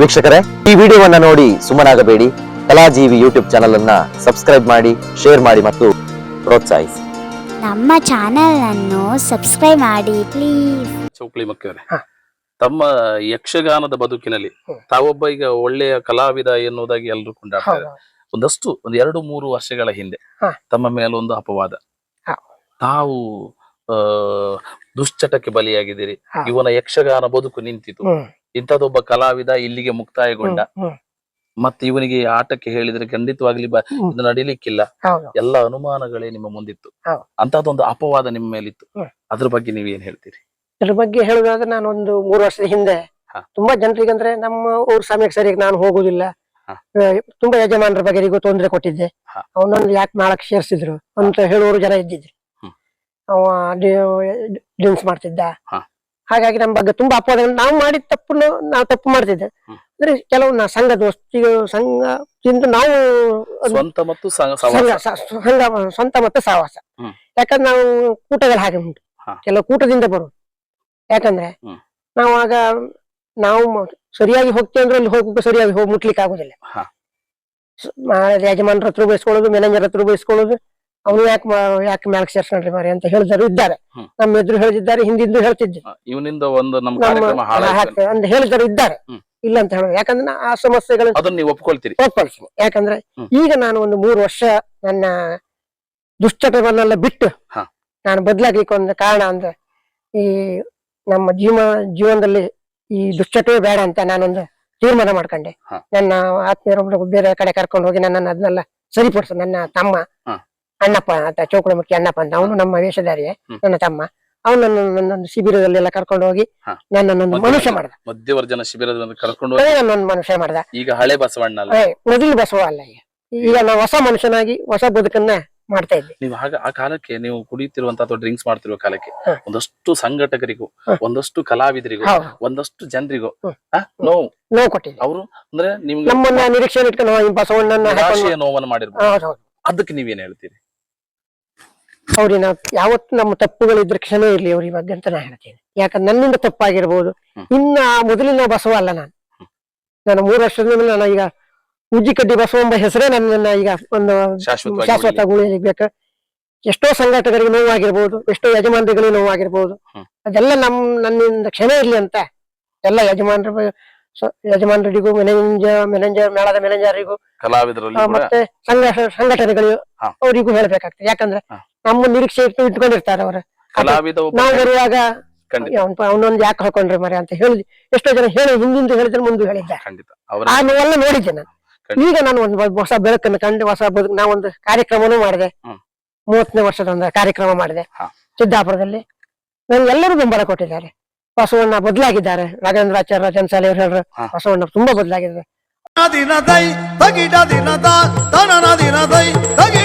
ವೀಕ್ಷಕರೇ ಈ ವಿಡಿಯೋವನ್ನ ನೋಡಿ ಸುಮ್ಮನಾಗಬೇಡಿ. ಕಲಾಜೀವಿ ಯೂಟ್ಯೂಬ್ ಚಾನಲ್ ಅನ್ನ ಸಬ್ಸ್ಕ್ರೈಬ್ ಮಾಡಿ ಶೇರ್ ಮಾಡಿ ಮತ್ತು ಪ್ರೋತ್ಸಾಹಿಸಿ. ನಮ್ಮ ಚಾನೆಲ್ ಅನ್ನು ಸಬ್ಸ್ಕ್ರೈಬ್ ಮಾಡಿ ಪ್ಲೀಸ್ ಚೌಕ್ಲಿ ಮಕ್ಕಳೇ ತಮ್ಮ ಯಕ್ಷಗಾನದ ಬದುಕಿನಲ್ಲಿ ತಾವೊಬ್ಬ ಈಗ ಒಳ್ಳೆಯ ಕಲಾವಿದ ಎನ್ನುವುದಾಗಿ ಎಲ್ಲರೂ ಕೊಂಡಾಡ್ತಾರೆ. ಒಂದಷ್ಟು ಒಂದು ಎರಡು ಮೂರು ವರ್ಷಗಳ ಹಿಂದೆ. ತಮ್ಮ ಮೇಲೊಂದು ಅಪವಾದ. ತಾವು ಆ ದುಶ್ಚಟಕ್ಕೆ ಬಲಿಯಾಗಿದ್ದೀರಿ. ಇವನ ಯಕ್ಷಗಾನ ಬದುಕು ನಿಂತಿತು. ಹ್ಮ್ ಇಂಥದ್ದೊಬ್ಬ ಕಲಾವಿದ ಇಲ್ಲಿಗೆ ಮುಕ್ತಾಯಗೊಂಡ. ಮತ್ತೆ ಇವನಿಗೆ ಆಟಕ್ಕೆ ಹೇಳಿದ್ರೆ ಖಂಡಿತವಾಗ್ಲಿ. ಇದು ನಡಿಲಿಕ್ಕಿಲ್ಲ. ಎಲ್ಲ ಅನುಮಾನಗಳೇ ನಿಮ್ಮ ಮುಂದಿತ್ತು. ಅಂತದೊಂದು ಅಪವಾದ ನಿಮ್ಮ ಮೇಲಿತ್ತು. ಅದ್ರ ಬಗ್ಗೆ ನೀವ್ ಏನ್ ಹೇಳ್ತೀರಿ? ಇದ್ರ ಬಗ್ಗೆ ಹೇಳುದಾದ್ರೆ ನಾನು ಒಂದು ಮೂರು ವರ್ಷದ ಹಿಂದೆ ತುಂಬಾ ಜನರಿಗೆ ಅಂದ್ರೆ ನಮ್ಮ ಊರ್ ಸಮಯಕ್ಕೆ ಸರಿಯಾಗಿ ನಾನು ಹೋಗುದಿಲ್ಲ. ತುಂಬಾ ಯಜಮಾನರ ಬಗ್ಗೆ ತೊಂದರೆ ಕೊಟ್ಟಿದ್ದೆ. ಅವನೊಂದು ಯಾಕೆ ನಾಳಕ್ ಸೇರ್ಸಿದ್ರು ಅಂತ ಹೇಳುವವರು ಜನ ಇದ್ದಿದ್ರು. ಅವ ಡ್ರಿಂಕ್ಸ್ ಮಾಡ್ತಿದ್ದ. ಹಾಗಾಗಿ ನಮ್ಮ ಬಗ್ಗೆ ತುಂಬಾ ಅಪವಾದ ನಾವು ಮಾಡಿದ ತಪ್ಪನ್ನು ನಾವು ತಪ್ಪು ಮಾಡ್ತಿದ್ದೆ. ಅಂದ್ರೆ ಕೆಲವು ನಾ ಸಂಘ ದೋಸ್ತಿಗಳು ಸಂಘದಿಂದ ನಾವು ಸ್ವಂತ ಮತ್ತು ಸಂಘ ಸ್ವಂತ ಮತ್ತೆ ಸಹವಾಸ. ಯಾಕಂದ್ರೆ ನಾವು ಕೂಟಗಳು ಹಾಗೆ ಉಂಟು. ಕೆಲವು ಕೂಟದಿಂದ ಬರುದು. ಯಾಕಂದ್ರೆ. ನಾವು ಆಗ ನಾವು ಸರಿಯಾಗಿ ಹೋಗ್ತೀವಿ ಅಂದ್ರೆ ಅಲ್ಲಿ ಹೋಗಕ್ಕೆ ಸರಿಯಾಗಿ ಹೋಗಿ ಮುಟ್ಲಿಕ್ಕೆ ಆಗುದಿಲ್ಲ ಯಜಮಾನ್ರ ಹತ್ರ ಬಯಸ್ಕೊಳ್ಳೋದು ಮ್ಯಾನೇಜರ್ ಹತ್ರ ಬಯಸ್ಕೊಳ್ಳೋದು ಅವನು ಯಾಕೆ ಯಾಕೆ ಯಾಕೆ ಮ್ಯಾಲ್ಕ್ ಸೇರ್ಸ್ಕೊಂಡ್ರಿ ಮಾರಿ ಅಂತ ಹೇಳಿದ್ರು ಇದ್ದಾರೆ. ನಮ್ಮ ಎದುರು ಹೇಳಿದ್ದಾರೆ ಹಿಂದಿಂದ ಹೇಳ್ತಿದ್ದೆ ಇವನಿಂದ ಒಂದು ನಮ್ಮ ಅಂತ. ಹೇಳಿದರು ಇದ್ದಾರೆ. ಇಲ್ಲ ಅಂತ ಹೇಳಿದ್ರು ಯಾಕಂದ್ರೆ ಆ ಸಮಸ್ಯೆಗಳು ಅದನ್ನ ನೀವು ಒಪ್ಕೊಳ್ತೀರಿ. ಒಪ್ಕೊಳ್ತೀನಿ. ಯಾಕಂದ್ರೆ ಈಗ ನಾನು ಒಂದು ಮೂರು ವರ್ಷ ನನ್ನ ದುಶ್ಚಟವನ್ನೆಲ್ಲ ಬಿಟ್ಟು. ನಾನು ಬದಲಾಗ್ಲಿಕ್ಕೆ ಒಂದು ಕಾರಣ ಅಂದ್ರೆ ಈ ನಮ್ಮ ಜೀವ ಜೀವನದಲ್ಲಿ ಈ ದುಶ್ಚಟವೇ ಬೇಡ ಅಂತ ನಾನೊಂದು ತೀರ್ಮಾನ ಮಾಡ್ಕೊಂಡೆ. ನನ್ನ ಆತ್ಮೀಯರೊಬ್ರು ಬೇರೆ ಕಡೆ ಕರ್ಕೊಂಡು ಹೋಗಿ ನನ್ನನ್ನು ಅದನ್ನೆಲ್ಲ ಸರಿಪಡಿಸ ನನ್ನ ತಮ್ಮ. ಅಣ್ಣಪ್ಪ ಅಂತ ಚೌಕುಳಮುಖಿ ಅಣ್ಣಪ್ಪ ಅಂತ. ಅವನು ನಮ್ಮ ವೇಷಧಾರಿಯೇ. ನನ್ನ ತಮ್ಮ. ಅವನನ್ನು ನನ್ನೊಂದು ಶಿಬಿರದಲ್ಲೆಲ್ಲ ಕರ್ಕೊಂಡು ಹೋಗಿ ನನ್ನೊಂದು ಮನುಷ್ಯ ಮಾಡ್ದ. ಮಧ್ಯವರ್ಜನ ಶಿಬಿರದಲ್ಲಿ ಕರ್ಕೊಂಡು ಹೋಗಿ ನನ್ನೊಂದು ಮನುಷ್ಯ ಮಾಡ್ದ. ಈಗ ಹಳೆ ಬಸವಣ್ಣ ಅಲ್ಲ ಮೊದಲು ಬಸವ ಅಲ್ಲ ಈಗ. ಈಗ ನಾವು ಹೊಸ ಮನುಷ್ಯನಾಗಿ ಹೊಸ ಬದುಕನ್ನ ಮಾಡ್ತಾ ಇದ್ವಿ. ನೀವು ಆ ಕಾಲಕ್ಕೆ ನೀವು ಕುಡಿಯುತ್ತಿರುವಂತ ಅಥವಾ ಡ್ರಿಂಕ್ಸ್ ಮಾಡ್ತಿರುವ ಕಾಲಕ್ಕೆ ಒಂದಷ್ಟು ಸಂಘಟಕರಿಗೂ ಒಂದಷ್ಟು ಕಲಾವಿದರಿಗೂ ಒಂದಷ್ಟು ಜನರಿಗೂ. ನೋವು. ನೋವು ಕೊಟ್ಟಿದ್ವಿ. ಅವರು ಅಂದ್ರೆ ನಿಮ್ಗೆ ನಮ್ಮನ್ನ ನಿರೀಕ್ಷೆ ಇಟ್ಕೊಂಡು ಬಸವಣ್ಣನ ನೋವನ್ನು ಮಾಡಿರ್ಬೋದು. ಅದಕ್ಕೆ ನೀವೇನ್ ಹೇಳ್ತೀರಿ? ಅವ್ರಿಗೆ ನಾವು ಯಾವತ್ತು ನಮ್ಮ ತಪ್ಪುಗಳಿದ್ರೆ ಕ್ಷಮೆ ಇರ್ಲಿ ಅವ್ರಿಗೆ ಬಗ್ಗೆ ಅಂತ ನಾ ಹೇಳ್ತೀನಿ. ಯಾಕಂದ್ರೆ ನನ್ನಿಂದ ತಪ್ಪಾಗಿರ್ಬೋದು. ಇನ್ನ ಆ ಮೊದಲಿನ ಬಸವ ಅಲ್ಲ ನಾನು. ನಾನು ಮೂರು ವರ್ಷದ ಮೇಲೆ ನಾನು ಈಗ ಉಜ್ಜಿಕಡ್ಡಿ ಬಸವ ಎಂಬ ಹೆಸರೇ ನನ್ನನ್ನ ಈಗ ಒಂದು ಶಾಶ್ವತ ಉಳಿಲಿಕ್ಕೆ ಎಷ್ಟೋ ಸಂಘಟಕರಿಗೆ ನೋವಾಗಿರ್ಬೋದು ಎಷ್ಟೋ ಯಜಮಾನರಿಗೆ ನೋವಾಗಿರ್ಬೋದು. ಅದೆಲ್ಲ ನಮ್ ನನ್ನಿಂದ ಕ್ಷಮೆ ಇರ್ಲಿ ಅಂತ. ಎಲ್ಲ ಯಜಮಾನರ ಯಜಮಾನರಿಗೂ ಮೆನೆಂಜರ್ ಮೇಳದ ಮೆನೆಂಜರಿಗೂ ಕಲಾವಿದರಲ್ಲಿ ಮತ್ತೆ ಸಂಘ ಸಂಘಟನೆಗಳು. ಅವರಿಗೂ ಹೇಳ್ಬೇಕಾಗ್ತದೆ. ಯಾಕಂದ್ರೆ ನಮ್ಮ ನಿರೀಕ್ಷೆ ಇಟ್ಟು ಇಟ್ಕೊಂಡಿರ್ತಾರೆ ಅವರು. ಕಲಾವಿದ ನಾವು ಬರುವಾಗ ಅವನೊಂದು ಯಾಕೆ ಹಾಕೊಂಡ್ರಿ ಮರೆ ಅಂತ ಹೇಳಿ ಎಷ್ಟೋ ಜನ ಹೇಳಿ ಹಿಂದಿಂದ ಹೇಳಿದ್ರೆ ಮುಂದೆ ಹೇಳಿದ್ದೆ. ನೋವೆಲ್ಲ ನೋಡಿದ್ದೆ ನಾನು. ಈಗ ನಾನು ಒಂದು ಹೊಸ ಬೆಳಕನ್ನು ಕಂಡು ಹೊಸ ಬದುಕು ನಾವೊಂದು ಕಾರ್ಯಕ್ರಮನೂ ಮಾಡಿದೆ. ಮೂವತ್ತನೇ ವರ್ಷದ ಒಂದು ಕಾರ್ಯಕ್ರಮ ಮಾಡಿದೆ. ಸಿದ್ದಾಪುರದಲ್ಲಿ. ನನ್ಗೆ ಎಲ್ಲರೂ ಬೆಂಬಲ ಕೊಟ್ಟಿದ್ದಾರೆ. ಬಸವಣ್ಣ ಬದಲಾಗಿದ್ದಾರೆ. ರಾಘವೇಂದ್ರಾಚಾರ್ಯ ಜನ್ಸಾಲಿ ಅವರು ಹೇಳ್ರು. ಬಸವಣ್ಣ ತುಂಬಾ ಬದಲಾಗಿದ್ದಾರೆ. ದಿನದೈ ತಗಿಟ ದಿನದ ತನನ ದಿನದೈ ತಗಿ